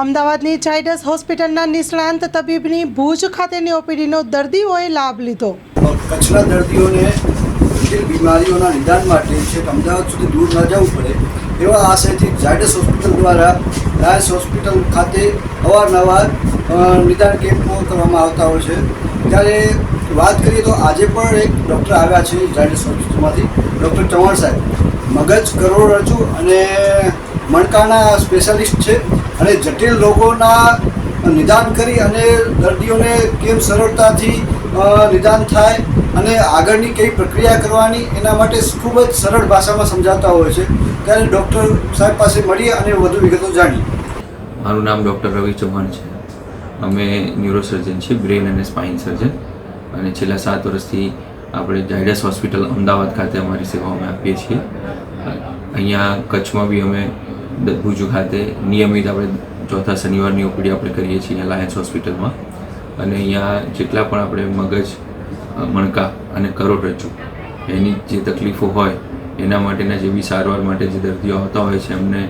અમદાવાદની ચાઇડસ હોસ્પિટલના નિષ્ણાંત તબીબની ભુજ ખાતેની ઓપીડીનો દર્દીઓએ લાભ લીધો. કચ્છના દર્દીઓને બીમારીઓના નિદાન માટે છે અમદાવાદ સુધી દૂર ન જવું પડે એવા આશયથી ઝાયડસ હોસ્પિટલ દ્વારા લાયન્સ હોસ્પિટલ ખાતે અવારનવાર નિદાન કેમ્પો કરવામાં આવતા હોય છે. ત્યારે વાત કરીએ તો આજે પણ એક ડૉક્ટર આવ્યા છે ઝાયડસ હોસ્પિટલમાંથી. ડૉક્ટર ચૌહાણ સાહેબ, મગજ કરોડરજ્જુ અને મણકાના સ્પેશિયાલિસ્ટ છે. અને જટિલ રોગોના નિદાન કરી અને દર્દીઓને કેમ સરળતાથી નિદાન થાય અને આગળની કઈ પ્રક્રિયા કરવાની એના માટે ખૂબ જ સરળ ભાષામાં સમજાતા હોય છે. ત્યારે ડૉક્ટર સાહેબ પાસે મળીએ અને વધુ વિગતો જાણીએ. મારું નામ ડૉક્ટર રવિ ચૌહાણ છે. અમે ન્યુરોસર્જન છીએ બ્રેન અને સ્પાઇન સર્જન. અને છેલ્લા સાત વર્ષથી આપણે ઝાયડસ હોસ્પિટલ અમદાવાદ ખાતે અમારી સેવાઓ અમે આપીએ છીએ. અહીંયા કચ્છમાં બી અમે ભુજ ખાતે નિયમિત આપણે ચોથા શનિવારની ઓપીડી આપણે કરીએ છીએ લાયન્સ હોસ્પિટલમાં અને અહીંયા જેટલા પણ આપણે મગજ મણકા અને કરોડરજ્જુ એની જે તકલીફો હોય, એના માટેના જે બી સારવાર માટે જે દર્દીઓ આવતા હોય છે, એમને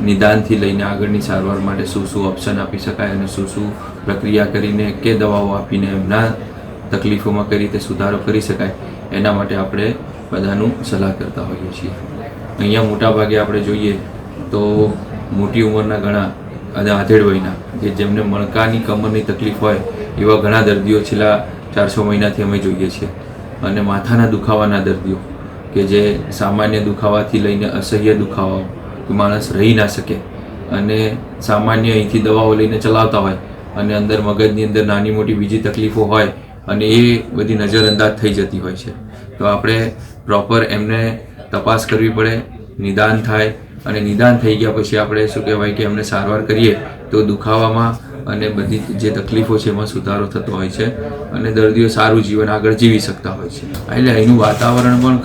નિદાનથી લઈને આગળની સારવાર માટે શું શું ઓપ્શન આપી શકાય અને શું શું પ્રક્રિયા કરીને કે દવાઓ આપીને એમના તકલીફોમાં કઈ રીતે સુધારો કરી શકાય, એના માટે આપણે બધાનું સલાહ કરતા હોઈએ છીએ. અહીંયા મોટાભાગે આપણે જોઈએ તો મોટી ઉંમરના ઘણા અને આધેડ વયના, કે જેમને મણકાની કમરની તકલીફ હોય, એવા ઘણા દર્દીઓ છેલ્લા ચારસો મહિનાથી અમે જોઈએ છીએ. અને માથાના દુખાવાના દર્દીઓ, કે જે સામાન્ય દુખાવાથી લઈને અસહ્ય દુખાવાઓ, કે માણસ રહી ના શકે અને સામાન્ય અહીંથી દવાઓ લઈને ચલાવતા હોય અને અંદર મગજની અંદર નાની મોટી બીજી તકલીફો હોય અને એ બધી નજરઅંદાજ થઈ જતી હોય છે. તો આપણે પ્રોપર એમને તપાસ કરવી પડે, નિદાન થાય અને નિદાન થઈ ગયા પછી આપણે શું કહેવાય કે એમને સારવાર કરીએ તો દુખાવામાં અને બધી જે તકલીફો છે એમાં સુધારો થતો હોય છે અને દર્દીઓ સારું જીવન આગળ જીવી શકતા હોય છે. એટલે અહીંનું વાતાવરણ પણ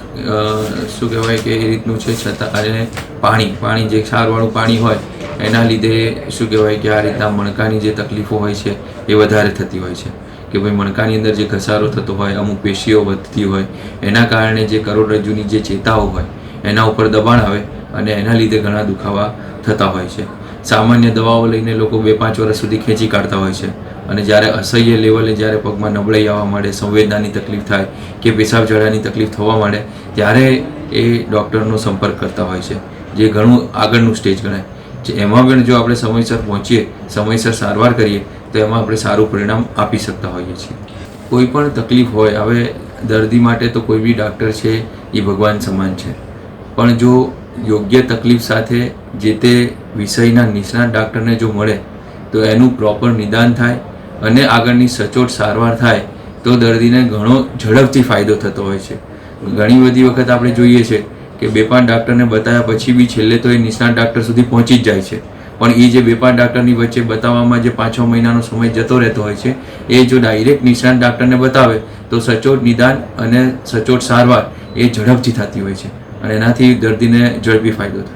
શું કહેવાય કે એ રીતનું છે, છતાં અને પાણી પાણી જે ક્ષારવાળું પાણી હોય, એના લીધે શું કહેવાય કે આ રીતના મણકાની જે તકલીફો હોય છે એ વધારે થતી હોય છે. કે ભાઈ મણકાની અંદર જે ઘસારો થતો હોય, અમુક પેશીઓ વધતી હોય, એના કારણે જે કરોડરજ્જુની જે ચેતાઓ હોય એના ઉપર દબાણ આવે અને એના લીધે ઘણા દુખાવા થતા હોય છે. સામાન્ય દવાઓ લઈને લોકો બે પાંચ વર્ષ સુધી ખેંચી કાઢતા હોય છે. અને જ્યારે અસહ્ય લેવલે જ્યારે પગમાં નબળાઈ આવવા માંડે, સંવેદનાની તકલીફ થાય કે પેશાબ જળાની તકલીફ થવા માંડે, ત્યારે એ ડૉક્ટરનો સંપર્ક કરતા હોય છે. જે ઘણું આગળનું સ્ટેજ ગણાય. એમાં પણ જો આપણે સમયસર પહોંચીએ, સમયસર સારવાર કરીએ, તો એમાં આપણે સારું પરિણામ આપી શકતા હોઈએ છીએ. કોઈ પણ તકલીફ હોય, હવે દર્દી માટે તો કોઈ બી ડૉક્ટર છે, એ ભગવાન સમાન છે. પણ જો યોગ્ય તકલીફ સાથે જે તે વિષયના નિષ્ણાત ડાક્ટરને જો મળે, તો એનું પ્રોપર નિદાન થાય અને આગળની સચોટ સારવાર થાય, તો દર્દીને ઘણો ઝડપથી ફાયદો થતો હોય છે. ઘણી બધી વખત આપણે જોઈએ છે કે બે પાંચ ડાક્ટરને બતાવ્યા પછી બી છેલ્લે તો એ નિષ્ણાત ડાક્ટર સુધી પહોંચી જ જાય છે. પણ એ જે બે પાંચ ડાક્ટરની વચ્ચે બતાવવામાં જે પાંચ છ મહિનાનો સમય જતો રહેતો હોય છે, એ જો ડાયરેક્ટ નિષ્ણાત ડાક્ટરને બતાવે, તો સચોટ નિદાન અને સચોટ સારવાર એ ઝડપથી થતી હોય છે. અને એનાથી દર્દીને ઝડપી ફાયદો થાય.